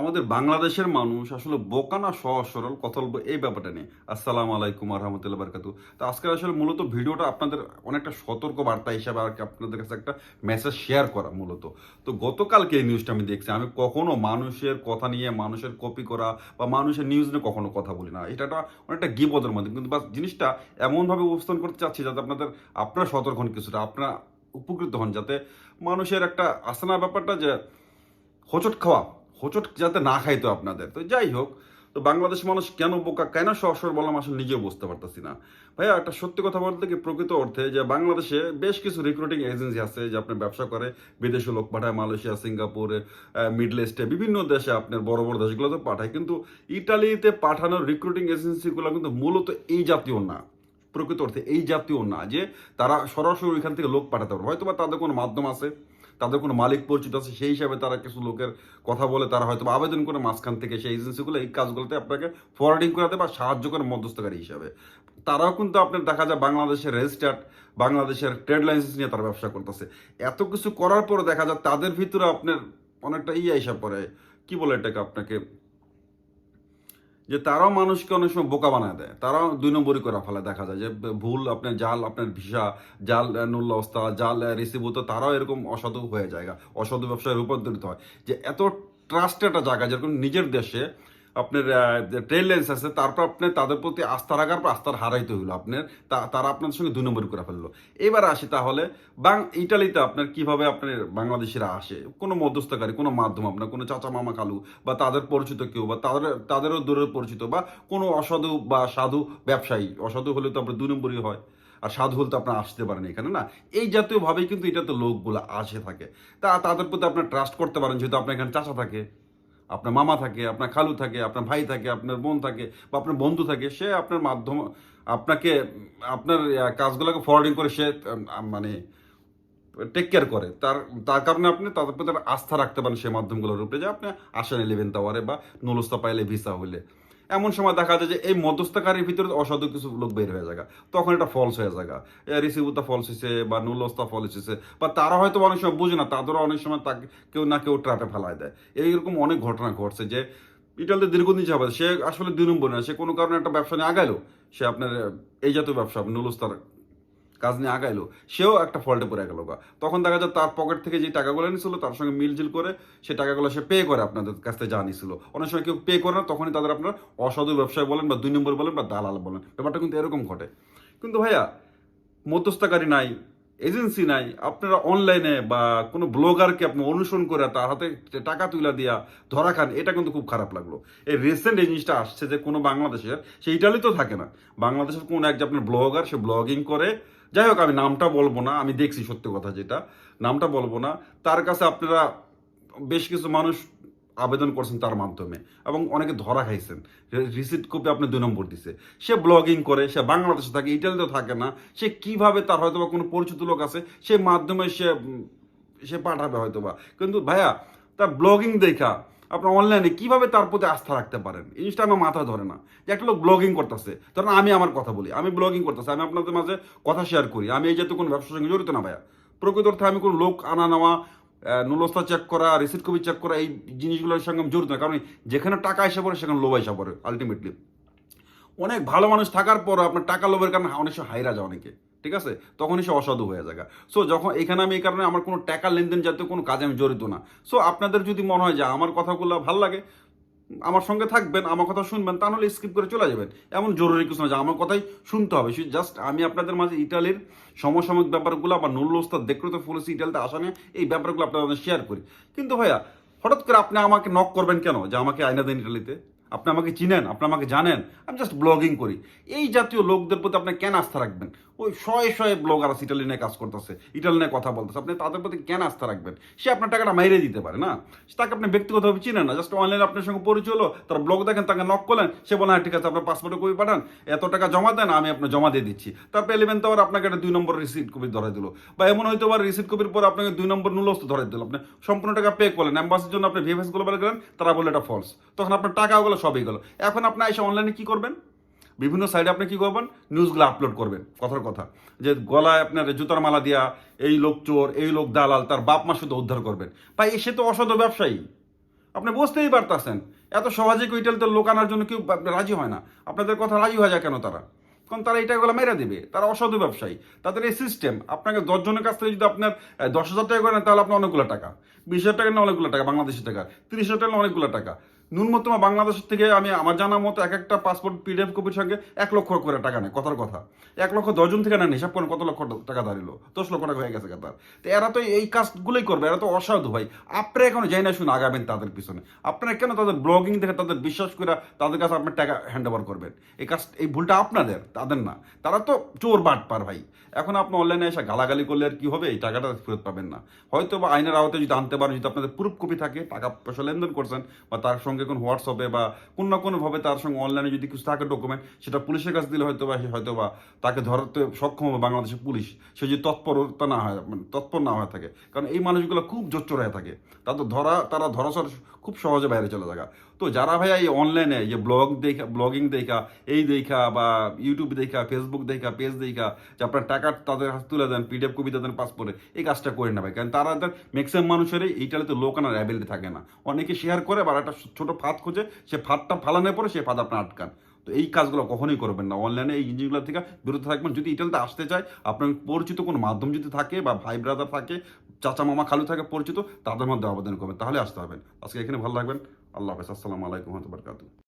আমাদের বাংলাদেশের মানুষ আসলে বোকা না সহজ সরল কথা বলব এই ব্যাপারটা নিয়ে। আসসালামু আলাইকুম রহমতুল্লাহ বারকাতু তো আজকে আসলে মূলত ভিডিওটা আপনাদের অনেকটা সতর্ক বার্তা হিসাবে আর কি আপনাদের কাছে একটা মেসেজ শেয়ার করা মূলত। তো গতকালকে এই নিউজটা আমি দেখছি, আমি কখনো মানুষের কথা নিয়ে, মানুষের কপি করা বা মানুষের নিউজ নিয়ে কখনো কথা বলি না। এটা অনেকটা গিবদের মধ্যে। কিন্তু বাস জিনিসটা এমনভাবে উপস্থাপন করতে চাচ্ছি যাতে আপনাদের, আপনারা সতর্ক হন কিছুটা, আপনারা উপকৃত হন যাতে মানুষের একটা আসানা ব্যাপারটা যে হোঁচট খাওয়া হোঁচট যাতে না খাইতো আপনাদের। তো যাই হোক, তো বাংলাদেশ মানুষ কেন বোকা, কেন সহসর বললাম আসলে নিজেও বুঝতে পারতেছি না। ভাইয়া, একটা সত্যি কথা বলতে কি প্রকৃত অর্থে যে বাংলাদেশে বেশ কিছু রিক্রুটিং এজেন্সি আছে যে আপনার ব্যবসা করে। বিদেশে লোক পাঠায়, মালয়েশিয়া, সিঙ্গাপুর মিডল ইস্টে বিভিন্ন দেশে আপনার বড় বড় দেশগুলোতে পাঠায়। কিন্তু ইটালিতে পাঠানোর রিক্রুটিং এজেন্সিগুলো কিন্তু মূলত এই জাতীয় না। প্রকৃত অর্থে এই জাতীয় না যে তারা সরাসরি ওইখান থেকে লোক পাঠাতে পারবে। হয়তো বা তাদের কোনো মাধ্যম আছে। তাদের কোনো মালিক পরিচিত আছে, সেই হিসাবে তারা কিছু লোকের কথা বলে, তারা হয়তো আবেদন করে মাঝখান থেকে সেই এজেন্সিগুলো এই কাজগুলোতে আপনাকে ফরওয়ার্ডিং করাতে বা সাহায্য করে মধ্যস্থকারী হিসাবে। তারাও কিন্তু আপনার দেখা যায় বাংলাদেশের রেজিস্টার্ড বাংলাদেশের ট্রেড লাইসেন্স নিয়ে তারা ব্যবসা করতেছে। এত কিছু করার পরে দেখা যায় তাদের ভিতরে আপনার অনেকটা ইয়ে হিসাব পড়ে কি বলে এটাকে আপনাকে? যে তারাও মানুষকে অনেক সময় বোকা বানায় দেয়। তারাও দুই নম্বরই করে ফেলে দেখা যায় যে ভুল আপনার জাল, আপনার ভিসা, জাল নুল্লাস্তা জাল রিসিভ হতো তারাও এরকম অসাধু হয়ে যায় অসাধু ব্যবসায় রূপান্তরিত হয়। যে এত ট্রাস্ট একটা জায়গা যেরকম নিজের দেশে আপনার ট্রেন লাইন্স আছে, তারপর আপনি তাদের প্রতি আস্থা রাখার পর আস্থার হারাইতে হইল আপনার। তা- তারা আপনার সঙ্গে দুই নম্বরই করে ফেলল। এবার আসি তাহলে, বাং, ইটালিতে আপনার কীভাবে আপনার বাংলাদেশিরা আসে? কোনো মধ্যস্থকারী, কোনো মাধ্যম আপনার, কোনো চাচা মামা কালু, বা তাদের পরিচিত কেউ, বা তাদের, তাদেরও দূরের পরিচিত, বা কোনো অসাধু বা সাধু ব্যবসায়ী, অসাধু হলে তো আপনার দুই নম্বরই হয়, আর সাধু হলে তো আপনার আসতে পারেন এখানে, না? এই জাতীয় ভাবেই কিন্তু এটাতে লোকগুলো আসে থাকে। তা, তাদের প্রতি আপনার ট্রাস্ট করতে পারেন, যেহেতু আপনার এখানে চাচা থাকে। আপনার মামা থাকে, আপনার খালু থাকে, আপনার ভাই থাকে, আপনার বোন থাকে বা আপনার বন্ধু থাকে, সে আপনার মাধ্যম, আপনাকে, আপনার কাজগুলোকে ফরওয়ার্ডিং করে সে মানে টেক কেয়ার করে। তার তার কারণে আপনি তাদের প্রতি আস্থা রাখতে পারেন সেই মাধ্যমগুলোর উপরে যে আপনি আসেন ইলেভেন টাওয়ারে বা নুলস্তা পাইলে ভিসা হইলে। এমন সময় দেখা যায় যে এই মধ্যস্থকারীর ভিতরে অসাধু কিছু লোক বের হয়ে যায় তখন এটা ফলস হয়ে যায় রিসিভুতা ফলস হয়েছে বা নুলস্তা ফলস হয়েছে বা তারা হয়তো অনেক সময় বুঝে না, তাদেরও অনেক সময় তাকে কেউ না কেউ ট্রাপে ফেলায় দেয়। এইরকম অনেক ঘটনা ঘটছে যে ইটালিতে দীর্ঘদিন যাবে সে আসলে দুই নম্বর না, সে কোনো কারণে একটা ব্যবসা নিয়ে আগালো সে আপনার এই জাতীয় ব্যবসা নুলস্তার কাজ নিয়ে আগাইলো, সেও একটা ফল্টে পড়ে গেল তখন দেখা যায় তার পকেট থেকে যে টাকাগুলো নিছিল, তার সঙ্গে মিলজিল করে সে টাকাগুলো সে পে করে আপনাদের কাছ থেকে যা নিছিল। অনেক সময় কেউ পে করে না, তখনই তাদের আপনার অসাধু ব্যবসায় বলেন বা দুই নম্বর বলেন বা দালাল বলেন। ব্যাপারটা কিন্তু এরকম ঘটে। কিন্তু ভাইয়া, মধ্যস্থকারী নাই এজেন্সি নাই, আপনারা অনলাইনে বা কোনো ব্লগারকে আপনি অনুসরণ করে তার হাতে টাকা তুলা দিয়া ধরা খান, এটা কিন্তু খুব খারাপ লাগল। এই রিসেন্ট এই জিনিসটা আসছে যে কোনো বাংলাদেশের, সে ইটালি তো থাকে না। বাংলাদেশের কোন এক যে আপনার ব্লগার, সে ব্লগিং করে। যাই হোক, আমি নামটা বলব না, আমি দেখছি সত্যি কথা যেটা। নামটা বলব না। তার কাছে আপনারা বেশ কিছু মানুষ আবেদন করছেন তার মাধ্যমে এবং অনেকে ধরা খাইছেন। রিসিট কপি আপনি দুই নম্বর দিছে। সে ব্লগিং করে, সে বাংলাদেশে থাকে, ইটালিতেও থাকে না। সে কীভাবে তার হয়তো বা কোনো পরিচিত লোক আছে, সে মাধ্যমে সে সে পাঠাবে হয়তো বা কিন্তু ভাইয়া, তার ব্লগিং দেখা, আপনার অনলাইনে কীভাবে তার প্রতি আস্থা রাখতে পারেন? জিনিসটা আমার মাথায় ধরে না। যে একটা লোক ব্লগিং করতেছে, ধরেন আমি আমার কথা বলি, আমি ব্লগিং করতেছি, আমি আপনাদের মাঝে কথা শেয়ার করি, আমি এই জাতীয় কোনো ব্যবসার সঙ্গে জড়িত না ভাইয়া। প্রকৃত অর্থে আমি কোনো লোক আনা নেওয়া নুলস্তা চেক করা রিসিট কপি চেক করা, এই জিনিসগুলোর সঙ্গে জড়িত না। কারণ যেখানে টাকা এসে পড়ে, সেখানে লোভ এসে পড়ে আলটিমেটলি অনেক ভালো মানুষ থাকার পর আপনার টাকা লোভের কারণে অনেক সময় হাইরা যায় অনেকে, ঠিক আছে? তখনই সে অসাধু হয়ে যায় সো যখন এখানে আমি এই কারণে আমার কোনো টাকা লেনদেন জাতীয় কোনো কাজে আমি জড়িত না। সো আপনাদের যদি মনে হয় যে আমার কথাগুলো ভালো লাগে আমার সঙ্গে থাকবেন, আমার কথা শুনবেন তাহলে স্কিপ করে চলে যাবেন। এমন জরুরি কিছু না, যে আমার কথাই শুনতে হবে। জাস্ট আমি আপনাদের মাঝে ইটালির সমসাময়িক ব্যাপারগুলো আবার বা নুল্লোস্তার দেখতে ফুলেছি ইটালিতে আসা নিয়ে এই ব্যাপারগুলো আপনাদের শেয়ার করি। কিন্তু ভাইয়া, হঠাৎ করে আপনি আমাকে নক করবেন কেন? যে আমাকে আয়না দেন ইটালিতে? আপনি আমাকে চিনেন, আপনি আমাকে জানেন? আমি জাস্ট ব্লগিং করি। এই জাতীয় লোকদের প্রতি আপনি কেন আস্থা রাখবেন? ওই শয়ে শয়ে ব্লগার আছে, ইটালি নিয়ে কাজ করতেছে, ইটালি নিয়ে কথা বলতেছে। আপনি তাদের প্রতি কেন আস্থা রাখবেন। সে আপনার টাকাটা মাইরে দিতে পারে, না? তাকে আপনি ব্যক্তিগতভাবে চিনেন না। জাস্ট অনলাইনে আপনার সঙ্গে পরিচয় হলো, তার ব্লগ দেখেন, তাকে নক করলেন, সে বলে হ্যাঁ ঠিক আছে, আপনার পাসপোর্টে কপি পাঠান, এত টাকা জমা দেন, আমি আপনার জমা দিয়ে দিচ্ছি। তারপর এলিভেন তো আপনাকে একটা দুই নম্বর রিসিট কপি ধরে দিল। বা এমন হয়তো আবার রিসিট কপির পর আপনাকে দুই নম্বর নুলস্ত ধরে দিল। আপনি সম্পূর্ণ টাকা পে করলেন অ্যাম্বাসির জন্য আপনি ভিএফএসগুলো করেন তারা বলে এটা ফলস তখন আপনার টাকাগুলো সবই গেল। এখন আপনি এসে অনলাইনে কি করবেন? বিভিন্ন সাইডে আপনি কী করবেন? নিউজগুলো আপলোড করবেন, কথার কথা। যে গলায় আপনার জুতার মালা দিয়া, এই লোক চোর, এই লোক দালাল, তার বাপ মা শুধু উদ্ধার করবেন। ভাই সে তো অসাধু ব্যবসায়ী। আপনি বুঝতেই পারতেছেন। এত সহজে কেউ তো লোক আনার জন্য কেউ রাজি হয় না। আপনাদের কথা রাজি হয়ে যায় কেন তারা? কারণ তারা এটা এগুলো মেরে দেবে। তারা অসাধু ব্যবসায়ী। তাদের এই সিস্টেম আপনাকে দশজনের কাছ থেকে যদি আপনার দশ হাজার টাকা করেন তাহলে আপনার অনেকগুলো টাকা। বিশ হাজার টাকা না অনেকগুলো টাকা। বাংলাদেশের টাকা। তিরিশ হাজার টাকা অনেকগুলো টাকা। ন্যূনতম বাংলাদেশ থেকে আমি আমার জানা মতো এক একটা পাসপোর্ট পিডিএফ কপির সঙ্গে এক লক্ষ করে টাকা নেয়, কথার কথা। এক লক্ষ দশজন থেকে নেন, হিসাব করেন কত লক্ষ টাকা দাঁড়িলো? দশ লক্ষ টাকা হয়ে গেছে তার। তো এরা তো এই কাজগুলোই করবে, এরা তো অসাধু ভাই। আপনারা এখন যাই না শুনে আগাবেন তাদের পিছনে। আপনারা কেন তাদের ব্লগিং দেখে তাদের বিশ্বাস করে তাদের কাছে আপনার টাকা হ্যান্ড ওভার করবেন? এই কাজ, এই ভুলটা আপনাদের, তাদের না। তারা তো চোর বাট পার ভাই। এখন আপনি অনলাইনে এসে গালাগালি করলে আর কি হবে? এই টাকাটা ফেরত পাবেন না। হয়তো বা আইনের আওতায় যদি আনতে পারেন, যদি আপনাদের প্রুফ কপি থাকে, টাকা পয়সা লেনদেন করছেন বা তার সঙ্গে কোন হোয়াটসঅ্যাপে বা কোনো না কোনোভাবে তার সঙ্গে অনলাইনে যদি কিছু থাকে ডকুমেন্ট সেটা পুলিশের কাছে দিলে হয়তো বা হয়তো বা তাকে ধরতে সক্ষম হবে বাংলাদেশের পুলিশ। সে যদি তৎপরতা না হয় মানে তৎপর না হয়ে থাকে। কারণ এই মানুষগুলো খুব জোচ্চর হয়ে থাকে। তাদের ধরা, তারা ধরাসর খুব সহজে বাইরে চলে যায়। তো যারা ভাইয়া এই অনলাইনে যে ব্লগ দেখা ব্লগিং দেখা, এই দেখা বা ইউটিউব দেখা ফেসবুক দেখা পেজ দেখা, যে আপনার টাকা তাদের হাতে তুলে দেন পিডিএফ কপি দেন পাসপোর্টে এই কাজটা করে না ভাই কারণ তারা ম্যাক্সিমাম মানুষেরই এইটাতে লোক আনার অ্যাবিলিটি থাকে না। অনেকে শেয়ার করে বা একটা ছোট ফাঁদ খুঁজে, সে ফাঁদটা ফালানোর পরে সে ফাঁদ আপনার আটকান। তো এই কাজগুলো কখনোই করবেন না। অনলাইনে এই জিনিসগুলো থেকে বিরত থাকবেন। যদি ইটালিতে আসতে চায়, আপনার পরিচিত কোনো মাধ্যম যদি থাকে বা ভাই ব্রাদার থাকে, চাচা মামা খালু থাকে পরিচিত, তাদের মধ্যে আবেদন করবেন। তাহলে আসতে হবেন আজকে এখানে ভালো লাগবেন আল্লাহ হাফেজ। আসসালামু আলাইকুম রহমতুল্লাহ